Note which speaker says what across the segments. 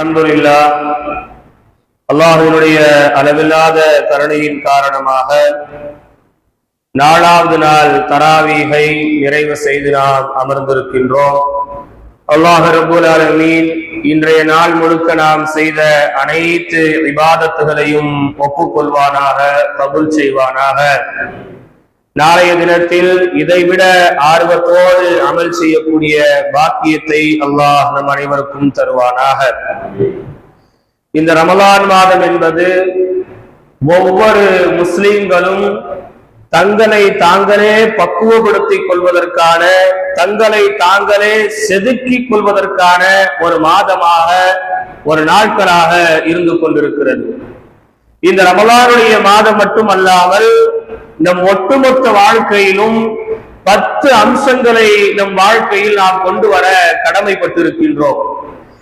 Speaker 1: அன்புல்லா அல்லாஹினுடைய அளவில்லாத கருணையின் காரணமாக நாலாவது நாள் தராவீகை நிறைவு செய்து நாம் அமர்ந்திருக்கின்றோம். அல்லாஹ் ரபுல் அலமீன் இன்றைய நாள் முழுக்க நாம் செய்த அனைத்து விவாதத்துகளையும் ஒப்புக்கொள்வானாக கபுல் செய்வானாக. நாளைய தினத்தில் இதைவிட ஆர்வத்தோடு அமல் செய்யக்கூடிய பாக்கியத்தை அல்லாஹ் நம் அனைவருக்கும் தருவானாக. இந்த ரமலான் மாதம் என்பது ஒவ்வொரு முஸ்லிம்களும் தங்களை தாங்களே பக்குவப்படுத்திக் கொள்வதற்கான தங்களை தாங்களே செதுக்கிக் கொள்வதற்கான ஒரு மாதமாக ஒரு நாட்களாக இருந்து கொண்டிருக்கிறது. இந்த ரமலானுடைய மாதம் மட்டுமல்லாமல் நம் ஒட்டுமொத்த வாழ்க்கையிலும் பத்து அம்சங்களை நம் வாழ்க்கையில் நாம் கொண்டு வர கடமைப்பட்டிருக்கின்றோம்.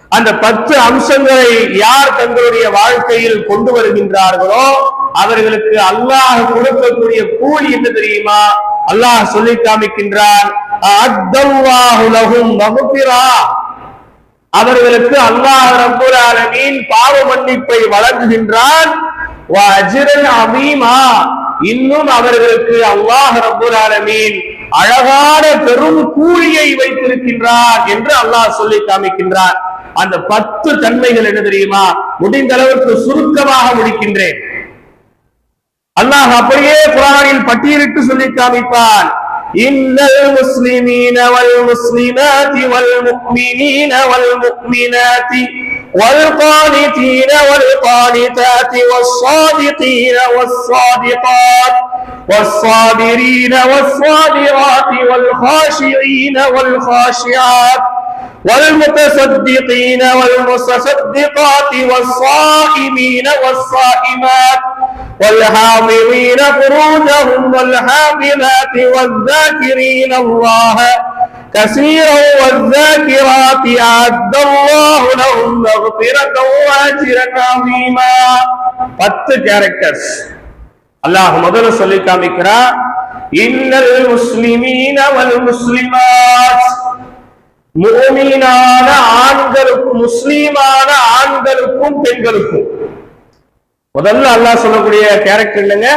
Speaker 1: அந்த பத்து அம்சங்களை யார் தங்களுடைய வாழ்க்கையில் கொண்டு வருகின்றார்களோ அவர்களுக்கு அல்லாஹ் கொடுக்கக்கூடிய கூலி என்ன தெரியுமா? அல்லாஹ் சொல்லி காமிக்கின்றான் அவர்களுக்கு அல்லாஹ் ரபுல் ஆலமீன் பாவ மன்னிப்பை வழங்குகின்றான் அமீமா. இன்னும் அவர்களுக்கு அல்லாஹ் ரப்பல் ஆலமீன் அழகான பெரும் கூலியை வைத்திருக்கின்றார் என்று அல்லாஹ் சொல்லி காமிக்கின்றார் அந்த பத்து தன்மைகள் என்ன தெரியுமா முடிந்த அளவுக்கு சுருக்கமாக முடிக்கின்றேன் அல்லாஹ் அப்படியே குரானில் பட்டியலிட்டு சொல்லி காமிப்பான் إن المسلمين والمسلمات والمؤمنين والمؤمنات والقانتين والقانتات والصادقين والصادقات والصابرين والصابرات والخاشعين والخاشعات والمتصدقين والمتصدقات والصائمين والصائمات والحافظين فروجهم والحافظات والذاكرين الله كثيرا والذاكرات أعد الله لهم مغفرة وأجرا عظيما பத்து கேரக்டர்ஸ் அல்லாஹ் முதல்ல சொல்லி காமிக்கிறான் இன்னல் முஸ்லிமீன வல் முஸ்லிமாத் முஃமினான ஆண்களுக்கும் முஸ்லீமான ஆண்களுக்கும் பெண்களுக்கும். முதல்ல அல்லாஹ் சொல்லக்கூடிய கேரக்டர் இல்லைங்க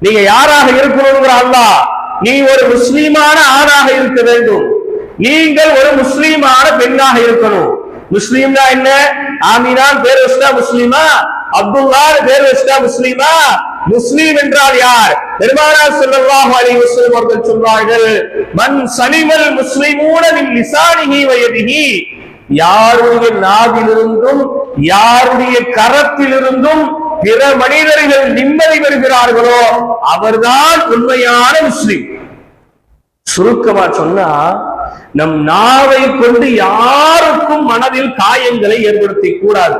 Speaker 1: நீங்க யாராக இருக்கணுங்கிற அல்லாஹ். நீ ஒரு முஸ்லீமான ஆணாக இருக்க வேண்டும். நீங்கள் ஒரு முஸ்லீமான பெண்ணாக இருக்கணும். முஸ்லீம்னா என்ன? ஆமீனான் பேர் வச்சுட்டா முஸ்லீமா? அப்துல்லா பேர் வச்சுட்டா முஸ்லீமா? முஸ்லீம் என்றால் யார்? பெருமானார் ஸல்லல்லாஹு அலி முஸ்லீம் அவர்கள் சொல்வார்கள் மண் சனிமல் முஸ்லிமூன மின் லிசானிஹி யாருடைய நாவிலிருந்தும் யாருடைய கரத்திலிருந்தும் பிற மனிதர்கள் நிம்மதி பெறுகிறார்களோ அவர்தான் உண்மையான முஸ்லிம். சுருக்கமா சொன்னா நம் நாவை கொண்டு யாருக்கும் மனதில் காயங்களை ஏற்படுத்தி கூடாது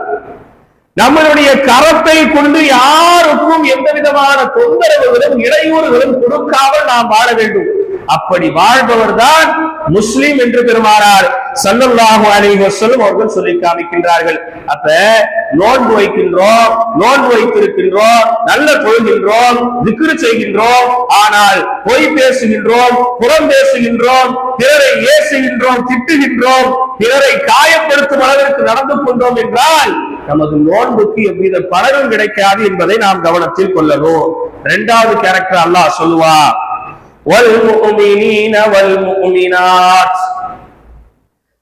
Speaker 1: நம்மளுடைய கரத்தை கொண்டு யாருக்கும் எந்த விதமான தொந்தரவுகளும் இடையூறுகளும் கொடுக்காமல் நாம் வாழ வேண்டும். அப்படி வாழ்பவர் தான் முஸ்லீம் என்று பெருமானார் சல்லல்லாஹு அலைஹி சொல்லும் அவர்கள் சொல்லி காமிக்கின்றார்கள். அப்ப நோன்பு வைக்கின்றோம் நோன்பு வைத்திருக்கின்றோம் நல்ல தொழுகின்றோம் திக்ரு செய்கின்றோம் ஆனால் பொய் பேசுகின்றோம் புறம் பேசுகின்றோம் பிறரை ஏசுகின்றோம் திட்டுகின்றோம் பிறரை காயப்படுத்தும் அளவிற்கு நடந்து கொண்டோம் என்றால் நமது நோன்புக்கு எவ்வித பலனும் கிடைக்காது என்பதை நாம் கவனத்தில் கொள்ளணும். இரண்டாவது கேரக்டர் அல்லாஹ் சொல்லுவா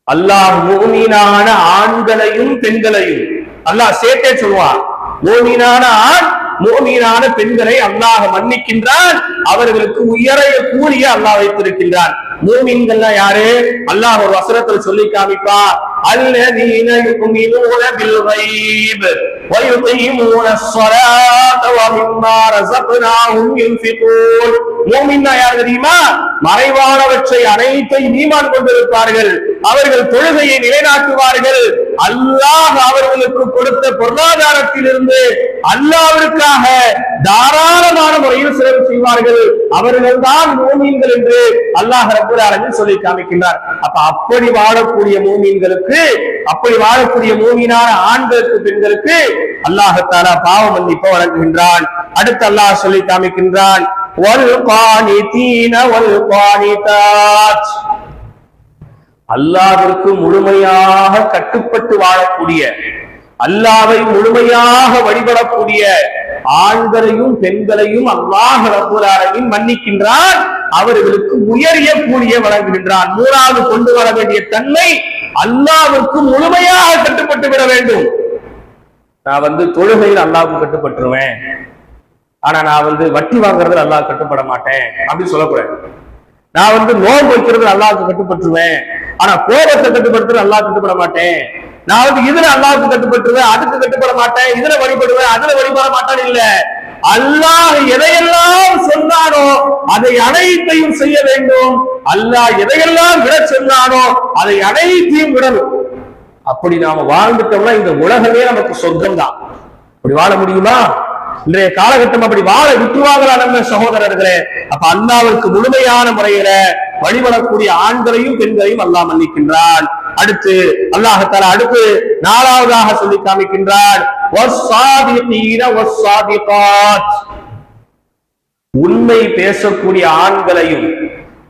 Speaker 1: அல்லாஹ் மூமினான ஆண்களையும் பெண்களையும் அல்லாஹ் சேர்த்தே சொல்வான் மூமினான ஆண் மோமீனான பெண்களை அல்லாஹ் மன்னிக்கின்றான். அவர்களுக்கு உயரைய கூலிய அல்லாஹ் வைத்திருக்கின்றான். மூமின்கள்லாம் யாரு? அல்லாஹ் ஒரு வசனத்துல சொல்லி காமிப்பா. الذين يؤمنون بالغيب ويقيمون الصلاة ومما رزقناهم ينفقون மூமின்னா யார் தெரியுமா? மறைவானவற்றை அனைத்தை ஈமான் கொண்டிருப்பார்கள். அவர்கள் தொழுகையை நிலைநாட்டுவார்கள். அல்லாஹ் அவர்களுக்கு கொடுத்த பொருளாதாரத்திலிருந்து அல்லாவிற்கு மாறாக தாராளமான முறையில் செலவு செய்வார்கள். அவர்கள் மூமீன்கள் என்று அல்லாஹ் ரபுல் சொல்லி காமிக்கின்றார். அப்ப அப்படி வாழக்கூடிய மூமீன்களுக்கு அப்படி வாழக்கூடிய மூமீனான ஆண்களுக்கு பெண்களுக்கு அல்லாஹத்தாலா பாவ மன்னிப்ப வழங்குகின்றான். அடுத்து அல்லாஹ் சொல்லி காமிக்கின்றான். அல்லாவிற்கு முழுமையாக கட்டுப்பட்டு வாழக்கூடிய அல்லாவை முழுமையாக வழிபடக்கூடிய ஆண்களையும் பெண்களையும் அல்லாஹ் ரப்பல் மன்னிக்கின்றான். அவர்களுக்கு உயரிய கூலிய வழங்குகின்றான். மூணாவது கொண்டு வர வேண்டிய தன்மை அல்லாவுக்கு முழுமையாக கட்டுப்பட்டு விட வேண்டும். நான் வந்து தொழுகையில் அல்லாவுக்கு கட்டுப்பட்டுருவேன். ஆனா நான் வந்து வட்டி வாங்குறதுல அல்லாஹ் கட்டுப்பட மாட்டேன். அப்படின்னு சொல்லக்கூடாது. நான் வந்து நோன்பு வைக்கிறது அல்லாவுக்கு கட்டுப்பட்டுருவேன். ஆனா கோபத்தை கட்டுப்படுத்துறது அல்லாஹ் கட்டுப்பட மாட்டேன். நான் வந்து இதுல அல்லாவுக்கு கட்டுப்பட்டுருவேன் அதுக்கு கட்டுப்பட மாட்டேன் இதுல வழிபடுவேன் அதுல வழிபட மாட்டேன் இல்ல. அல்லாஹ் எதையெல்லாம் சொன்னானோ அதை அனைத்தையும் செய்ய வேண்டும். அல்லாஹ் எதையெல்லாம் விட சொன்னானோ அதை அனைத்தையும் விடணும் அப்படி நாம வாழ்ந்துட்டோம்னா இந்த உலகமே நமக்கு சொர்க்கம் தான் அப்படி வாழ முடியுமா? இன்றைய காலகட்டம் அப்படி வாழ விட்டுவாங்களா சகோதரர்களே? அப்ப அல்லாவிற்கு முழுமையான முறையில வழிபடக்கூடிய ஆண்களையும் பெண்களையும் அல்லாஹ் மன்னிக்கின்றான். அடுத்து அல்லாஹத்தால அடுத்து நாலாவதாக சொல்லி காமிக்கின்றான். உண்மை பேசக்கூடிய ஆண்களையும்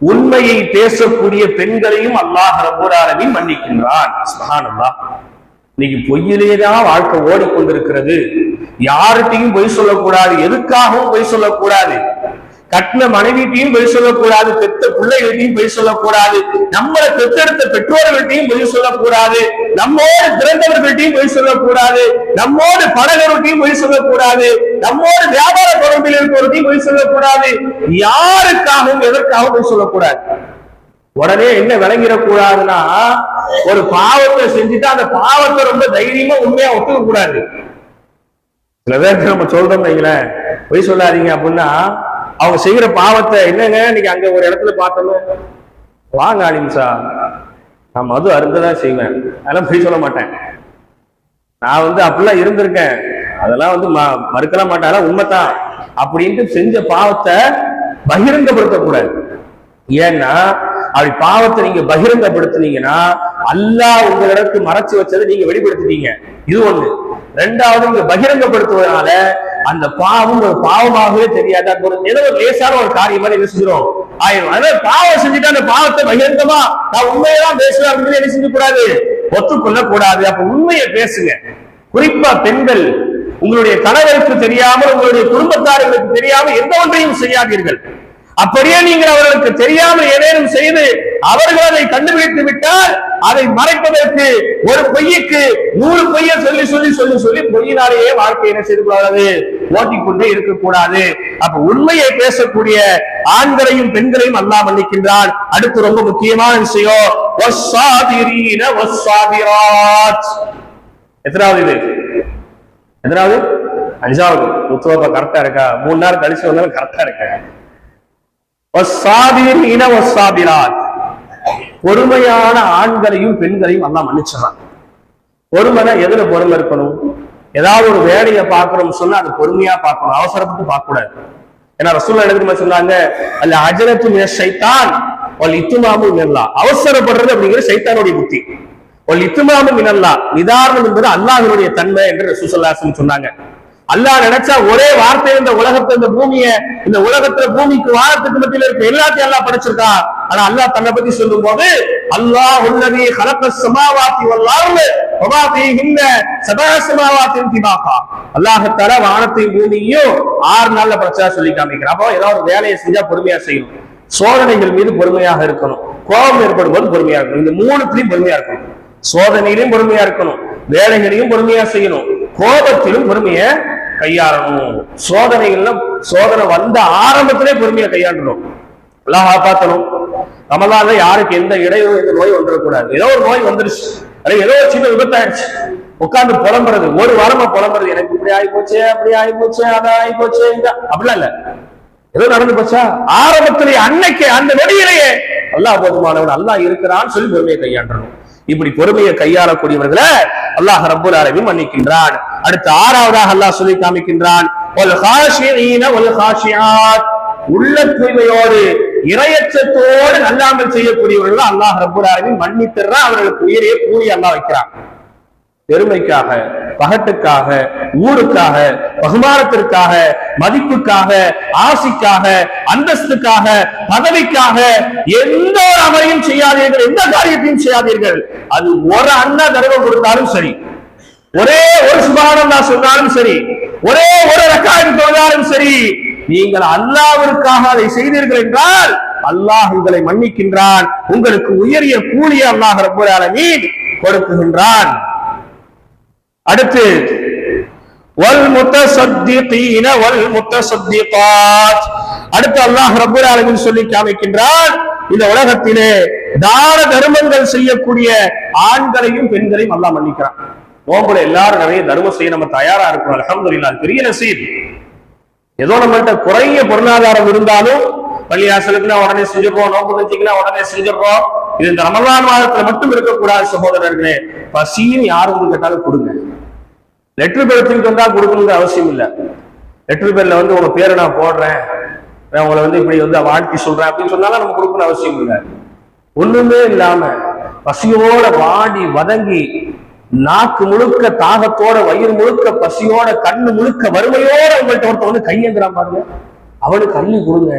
Speaker 1: உண்மையை பேசக்கூடிய பெண்களையும் அல்லாஹ் ரப்பல் மன்னிக்கின்றான். இன்னைக்கு பொய்யிலேதான் வாழ்க்கை ஓடிக்கொண்டிருக்கிறது. யார்கிட்டையும் பொய் சொல்லக்கூடாது. எதுக்காகவும் பொய் சொல்லக்கூடாது. கட்டின மனைவிட்டையும் பொய் சொல்லக்கூடாது. பெத்த பிள்ளைகள்ட்டையும் பொய் சொல்லக்கூடாது. நம்மளை பெத்தெடுத்த பெற்றோர்கள்ட்டையும் பொய் சொல்லக்கூடாது. நம்மோடு பிறந்தவர்கள்ட்டையும் பொய் சொல்லக்கூடாது. நம்மோடு பழகர்கிட்டையும் பொய் சொல்லக்கூடாது. நம்மோடு வியாபார தொடர்பில் இருக்கிறவர்கிட்டையும் பொய் சொல்லக்கூடாது. யாருக்காகவும் எதற்காகவும் பொய் சொல்லக்கூடாது. உடனே என்ன விளங்கிடக்கூடாதுன்னா ஒரு பாவத்தை செஞ்சுட்டு அந்த பாவத்தை ரொம்ப தைரியமா உண்மையா ஒத்துக்க கூடாது சில பேருக்கு நம்ம சொல்றோம் வைங்களேன். பொய் சொல்லாதீங்க அப்படின்னா அவங்க செய்யற பாவத்தை என்னங்க? இன்னைக்கு அங்க ஒரு இடத்துல பார்த்தோம் வாங்க அலிம்சா. நான் மது அருந்ததான் செய்வேன். அதெல்லாம் பொய் சொல்ல மாட்டேன். நான் வந்து அப்படிலாம் இருந்திருக்கேன். அதெல்லாம் வந்து ம- மறுக்கலாம் மாட்டேன் உண்மைத்தான் அப்படின்ட்டு செஞ்ச பாவத்தை பகிரங்கப்படுத்தக்கூடாது. ஏன்னா அப்படி பாவத்தை நீங்க பகிரங்கப்படுத்துனீங்கன்னா அல்லாஹ் உங்களிடத்து மறைச்சு வச்சதை நீங்க வெளிப்படுத்திட்டீங்க. இது ஒண்ணு. ரெண்டாவது நீங்க பகிரங்கப்படுத்துவதனால அந்த பாவம் ஒரு பாவமாகவே தெரியாது? ஒரு ஏதோ ஒரு லேசான ஒரு காரியம் மாதிரி என்ன செஞ்சிடும் ஆயிரும். அதனால பாவம் செஞ்சுட்டு அந்த பாவத்தை பகிரங்கமா நான் உண்மையெல்லாம் பேசுவேன் அப்படின்னு என்ன செஞ்சக்கூடாது ஒத்துக்கொள்ள கூடாது அப்ப உண்மையை பேசுங்க. குறிப்பா பெண்கள் உங்களுடைய கணவருக்கு தெரியாமல் உங்களுடைய குடும்பத்தார்களுக்கு தெரியாமல் எந்த ஒன்றையும் செய்யாதீர்கள். அப்படியே நீங்கள் அவர்களுக்கு தெரியாமல் ஏதேனும் செய்து அவர்கள் அதை கண்டுபிடித்து விட்டால் அதை மறைப்பதற்கு ஒரு பொய்யுக்கு நூறு பொய்ய சொல்லி சொல்லி சொல்லி சொல்லி பொய்யினாலேயே வாழ்க்கை என்ன செய்து கூடாது ஓட்டிக்கொண்டே இருக்கக்கூடாது. அப்ப உண்மையை பேசக்கூடிய ஆண்களையும் பெண்களையும் அல்லாஹ் மன்னிக்கின்றான். அடுத்து ரொம்ப முக்கியமான விஷயம் எத்தனாவது இது? எத்தனாவது? அஞ்சாவது. கரெக்டா இருக்கா? மூணு நேரம் கழிச்சு வந்தாலும் கரெக்டா இருக்கா? பொறுமையான ஆண்களையும் பெண்களையும் எல்லாம் மன்னிச்சிடறான். பொறுமைனா எதுல பொறுமை இருக்கணும்? ஏதாவது ஒரு வேலையை பார்க்கறோம் சொன்னா அது பொறுமையா பார்க்கணும். அவசரப்பட்டு பார்க்க கூடாது ஏன்னா ரசூல்லா எழுதுமா சொன்னாங்க அல்ல அஜரத்து மின ஷைத்தான் ஒல் இத்துமாமு மினல்லா. அவசரப்படுறது அப்படிங்கிற சைத்தானுடைய புத்தி. ஒல் இத்துமாமு மினல்லா. நிதாரணம் என்பது அல்லாஹ்வினுடைய தன்மை என்று ரசூசல்லாசன் சொன்னாங்க. அல்லாஹ் நினைச்சா ஒரே வார்த்தை இந்த உலகத்தை இந்த பூமிய இந்த உலகத்துல பூமிக்கு வாரத்துக்கு மத்தியில இருக்க எல்லாத்தையும் அல்லாஹ் படைச்சிருக்கான் ஆனா அல்லாஹ் தன்னை பத்தி சொல்லும் போது அல்லாஹ் உள்ளதி கலக்க சமாவாத்தி வல்லாருன்னு வமாபிஹின்ன சபா சமாவாத்தின் அல்லாஹ் தர வானத்தையும் பூமியையும் ஆறு நாள்ல படைச்சா சொல்லி காமிக்கிறான். அப்போ ஏதாவது ஒரு வேலையை செஞ்சா பொறுமையா செய்யணும். சோதனைகள் மீது பொறுமையாக இருக்கணும். கோபம் ஏற்படும் போது பொறுமையா இருக்கணும். இந்த மூணுத்திலையும் பொறுமையா இருக்கணும். சோதனையிலையும் பொறுமையா இருக்கணும். வேலைகளையும் பொறுமையா செய்யணும். கோபத்திலும் பொறுமையை கையாளணும். சோதனைகள்ல சோதனை வந்த ஆரம்பத்திலே பொறுமையா கையாண்டணும். எல்லாம் காப்பாத்தணும். நம்மளால யாருக்கு எந்த இடையூறு எந்த நோய் வந்துடக்கூடாது ஏதோ ஒரு நோய் வந்துருச்சு. அல்ல ஏதோ ஒரு சின்ன விபத்தாயிடுச்சு. உட்காந்து புலம்புறது. ஒரு வாரமா புலம்புறது. எனக்கு இப்படி ஆகி போச்சு அப்படி ஆகி போச்சு அதான் ஆகி போச்சு இந்த. அப்படிலாம் இல்ல. ஏதோ நடந்து போச்சா? ஆரம்பத்திலே அன்னைக்கு அந்த நொடியிலேயே அல்லாஹ் போதுமானவன் அல்லாஹ் இருக்கிறான்னு சொல்லி பொறுமையை கையாண்டணும். இப்படி பொறுமையை கையாளக்கூடியவர்களை அல்லாஹ் ரப்புல் அரபி மன்னிக்கின்றான். அடுத்து ஆறாவதாக அல்லாஹ் சொல்லி காமிக்கின்றான் உள்ள தூய்மையோடு இரையச்சத்தோடு நல்லாமல் செய்யக்கூடியவர்கள் அல்லாஹ் ரபுராவின் ஆலமீன் அவர்களுக்கு உயிரையே கூறி அல்லாஹ் வைக்கிறான். பெருமைக்காக பகட்டுக்காக ஊருக்காக பகுமானத்திற்காக மதிப்புக்காக ஆசிக்காக அந்தஸ்துக்காக பதவிக்காக எந்த ஒரு அமலையும் செய்யாதீர்கள் எந்த காரியத்தையும் செய்யாதீர்கள். அது ஒரு அண்ணா தடவை கொடுத்தாலும் சரி. ஒரே ஒரு சுபானந்தா சொன்னாலும் சரி ஒரே ஒரு ரக்காயம் தொழுதாலும் சரி நீங்கள் அல்லாவிற்காக அதை செய்தீர்கள் என்றால் அல்லாஹ் உங்களை மன்னிக்கின்றான் உங்களுக்கு உயரிய கூலிய அல்லாஹ் ரப்பல் கொடுக்குகின்றான். அடுத்து அடுத்து அல்லாஹ் ரப்பல் சொல்லி காமிக்கின்றான் இந்த உலகத்திலே தான தர்மங்கள் செய்யக்கூடிய ஆண்களையும் பெண்களையும் அல்லாஹ் மன்னிக்கிறான். நோம்புல எல்லாரும் நிறைய தர்மம் செய்ய நம்ம தயாரா இருக்கிறோம் அல்ஹம்துலில்லாஹ் அது பெரிய நசீப். ஏதோ நம்மள்ட்ட குறைய பொருளாதாரம் இருந்தாலும் பள்ளியாசலுக்குனா உடனே செஞ்சிடறோம் நோம்பு வச்சுக்கினா உடனே செஞ்சிடறோம். இது இந்த ரமலான் மாதத்துல மட்டும் இருக்கக்கூடாது சகோதரர்களே. பசியும் யார் வந்து கேட்டாலும் கொடுங்க. லெட்டர் பேர் தூக்கிட்டு வந்தா கொடுக்கணுங்கிற அவசியம் இல்லை. லெட்டர் பேர்ல வந்து உங்க பேரை நான் போடுறேன். நான் உங்களை வந்து இப்படி வந்து வாழ்க்கை சொல்றேன் அப்படின்னு சொன்னாலும் நம்ம கொடுக்கணும் அவசியம் இல்லை. ஒண்ணுமே இல்லாம பசியோட வாடி வதங்கி நாக்கு முழுக்க தாகத்தோட வயிறு முழுக்க பசியோட கண்ணு முழுக்க வறுமையோட உங்கள்கிட்ட ஒருத்தன் வந்து கையேந்துறான் பாருங்க. அவனுக்கு அள்ளி கொடுங்க.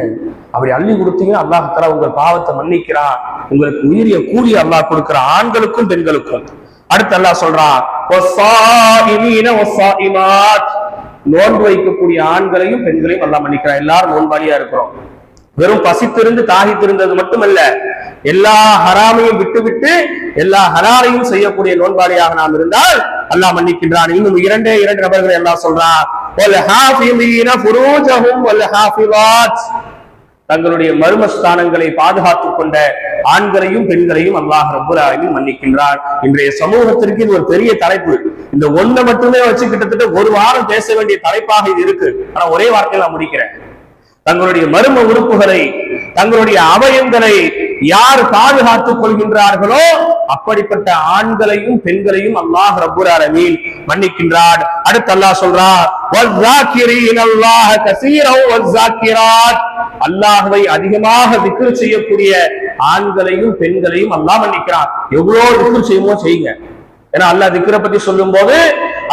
Speaker 1: அப்படி அள்ளி கொடுத்தீங்கன்னா அல்லாஹ் உங்கள் பாவத்தை மன்னிக்கிறான். உங்களுக்கு உயிரிய கூலி அல்லாஹ் கொடுக்கிற ஆண்களுக்கும் பெண்களுக்கும். அடுத்து அல்லாஹ் சொல்றான் நோன்பு வைக்கக்கூடிய ஆண்களையும் பெண்களையும் அல்லாஹ் மன்னிக்கிறான். எல்லாரும் நோன்பாளியா இருக்கிறோம். வெறும் பசித்திருந்து தாகித்திருந்தது மட்டுமல்ல எல்லா ஹராமையும் விட்டுவிட்டு எல்லா ஹலாலையும் செய்யக்கூடிய நோன்பாளியாக நாம் இருந்தால் அல்லாஹ் மன்னிக்கின்றான். இன்னும் இரண்டே இரண்டு நபர்கள் எல்லாம் சொல்றான் தங்களுடைய மர்மஸ்தானங்களை பாதுகாத்துக் கொண்ட ஆண்களையும் பெண்களையும் அல்லாஹ் ரப்பல் மன்னிக்கின்றான். மன்னிக்கின்றார் இன்றைய சமூகத்திற்கு இது ஒரு பெரிய தலைப்பு. இந்த ஒண்ணை மட்டுமே வச்சு கிட்டத்தட்ட ஒரு வாரம் பேச வேண்டிய தலைப்பாக இது இருக்கு. ஆனா ஒரே வார்த்தையில நான் முடிக்கிறேன். தங்களுடைய மர்ம உறுப்புகளை தங்களுடைய அவயங்களை யார் பாதுகாத்துக் கொள்கின்றார்களோ அப்படிப்பட்ட ஆண்களையும் பெண்களையும் அல்லாஹ் ரப்பல் ஆலமீன் மன்னிக்கின்றார். அடுத்து அல்லாஹ் சொல்றார் அல்லாஹுவை அதிகமாக விக்கிர செய்யக்கூடிய ஆண்களையும் பெண்களையும் அல்லாஹ் மன்னிக்கிறான். எவ்வளவு விக்கிர செய்யுமோ செய்யுங்க. ஏன்னா அல்லாஹ் விக்கிர பத்தி சொல்லும் போது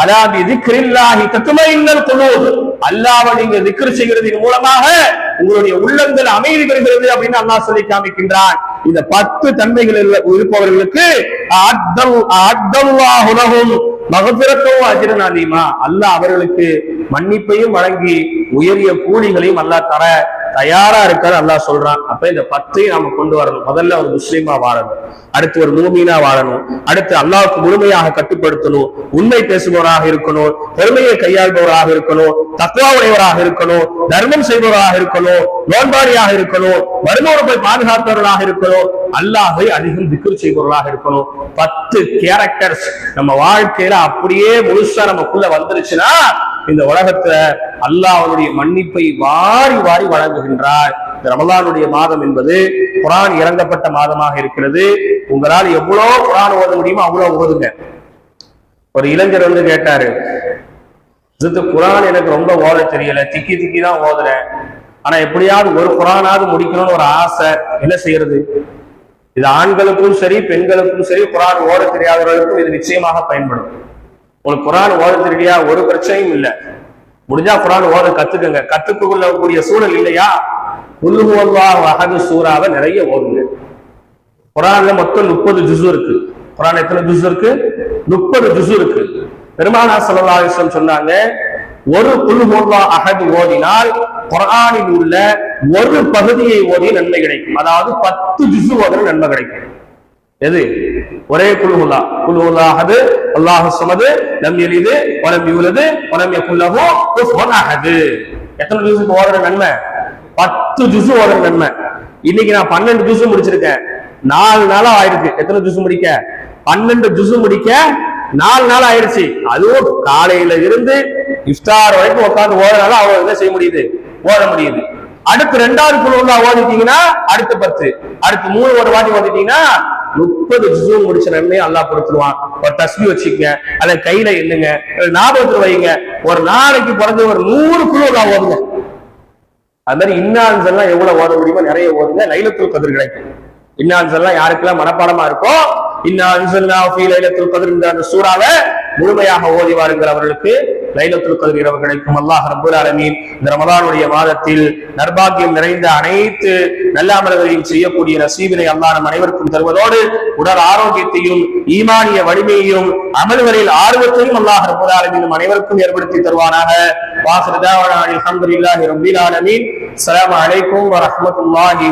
Speaker 1: அதாவது திக்ரில்லாஹி தத்துமைங்கள் குலூப். அல்லாவை நீங்க திக்ர் செய்கிறதின் மூலமாக உங்களுடைய உள்ளங்கள் அமைதி பெறுகிறது அப்படின்னு அல்லாஹ் சொல்லி காமிக்கின்றான். இந்த பத்து தன்மைகள் இருப்பவர்களுக்கு அத்தல் அத்தல்லாஹு மகபிரத்தும் அஜிரன் அலீமா. அல்லாஹ் அவர்களுக்கு மன்னிப்பையும் வழங்கி உயரிய கூலிகளையும் அல்லாஹ் தர தயாரா இருக்காரு அல்லாஹ் சொல்றான். அப்ப இந்த பத்தையும் நாம கொண்டு வரணும். முதல்ல ஒரு முஸ்லீமா வாழணும். அடுத்து ஒரு மூமீனா வாழணும். அடுத்து அல்லாவுக்கு முழுமையாக கட்டுப்படுத்தணும். உண்மை பேசுபவராக இருக்கணும். பெருமையை கையாள்பவராக இருக்கணும். தக்குவா உடையவராக இருக்கணும். தர்மம் செய்பவராக இருக்கணும். நோன்பாடியாக இருக்கணும். வருமோரை பாதுகாத்தவர்களாக இருக்கணும். அல்லாஹை அதிகம் திக்கு செய்பவர்களாக இருக்கணும். பத்து கேரக்டர்ஸ் நம்ம வாழ்க்கையில அப்படியே முழுசா நமக்குள்ள வந்துருச்சுன்னா இந்த உலகத்துல அல்லாஹ் அவனுடைய மன்னிப்பை வாரி வாரி வழங்குகின்றார். இந்த ரமலானுடைய மாதம் என்பது குரான் இறங்கப்பட்ட மாதமாக இருக்கிறது. உங்களால் எவ்வளவு குரான் ஓத முடியுமோ அவ்வளவு ஓதுங்க. ஒரு இளைஞர் வந்து கேட்டாரு இது குரான் எனக்கு ரொம்ப ஓத தெரியல திக்கி திக்கி தான் ஓதுறேன் ஆனா எப்படியாவது ஒரு குரானாவது முடிக்கணும்னு ஒரு ஆசை என்ன செய்யறது? இது ஆண்களுக்கும் சரி பெண்களுக்கும் சரி குரான் ஓட தெரியாதவர்களுக்கும் இது நிச்சயமாக பயன்படும். உங்களுக்கு குரான் ஓத தெரியலையா ஒரு பிரச்சனையும் இல்லை. முடிஞ்சா குரான் ஓத கத்துக்கங்க. கத்துக்கொள்ளக்கூடிய சூழல் இல்லையா? குல்லுவல்லா அகது சூறாவை நிறைய ஓதுங்க. குரான்ல மொத்தம் முப்பது ஜுசு இருக்கு. குரான் எத்தனை ஜுசு இருக்கு? முப்பது ஜுசு இருக்கு. பெருமானா சல்லா அலிஸ்லம் சொன்னாங்க ஒரு குல்லுவல்லா அகது ஓதினால் குரானில் உள்ள ஒரு பகுதியை ஓதிய நன்மை கிடைக்கும். அதாவது பத்து ஜுசு ஓதுற நன்மை கிடைக்கும். எது? ஒரே குல்ஹுல்லா குல்ஹுல்லா அஹது அல்லாஹ் சமது நம் எளிது வலம் இவ்வளது வலம் யகுல் லஹு எத்தனை ஜூஸுக்கு ஓதுற நன்மை? பத்து ஜூஸ் ஓடுற நன்மை. இன்னைக்கு நான் பன்னெண்டு ஜூஸ் முடிச்சிருக்கேன். நாலு நாளா ஆயிருக்கு. எத்தனை ஜூஸ் முடிக்க? பன்னெண்டு ஜூஸ் முடிக்க நாலு நாள் ஆயிடுச்சு. அதுவும் காலையில இருந்து இஃப்தார் வரைக்கும் உட்காந்து ஓடுறனால அவங்க என்ன செய்ய முடியுது? ஓட முடியுது. அடுத்து ரெண்டாவது குழுவுல ஓடிட்டீங்கன்னா அடுத்து பத்து. அடுத்து மூணு ஒரு வாட்டி ஓதிட்டீங்கன்னா முப்பது ஜூ முடிச்ச நன்மையை அல்லா கொடுத்துருவான் ஒரு தஸ்மி வச்சுக்கங்க. அதை கையில எண்ணுங்க. ஞாபகத்தில் வைங்க. ஒரு நாளைக்கு பிறந்த ஒரு நூறு குழு நான் ஓதுங்க. அது மாதிரி இன்னான்ஸ் எல்லாம் எவ்வளவு ஓத முடியுமோ நிறைய ஓதுங்க. லைலத்துல் கதிர் கிடைக்கும். இன்னான்ஸ் எல்லாம் யாருக்கெல்லாம் மனப்பாடமா இருக்கோ? இன்னா அன்சல்னா ஃபீ லைலத்துல் கத்ர் இந்த அந்த சூறாவை முழுமையாக ஓதி வாருங்கள் அவர்களுக்கு லைலத்துல் கத்ர் இரவு கிடைக்கும் அல்லாஹ் ரபுல் அலமீன் இந்த ரமதானுடைய மாதத்தில் நர்பாகியம் நிறைந்த அனைத்து நல்ல அமல்களையும் செய்யக்கூடிய நசீபினை அல்லாஹ் நம் அனைவருக்கும் தருவதோடு உடல் ஆரோக்கியத்தையும் ஈமானிய வலிமையையும் அமல்களில் ஆர்வத்தையும் அல்லாஹ் ரபுல் ஆலமீன் அனைவருக்கும் ஏற்படுத்தி தருவானாக. வாஹிர் தாவானா அல்ஹம்துலில்லாஹி ரப்பில் ஆலமீன். அஸ்ஸலாமு அலைக்கும் வரஹ்மத்துல்லாஹி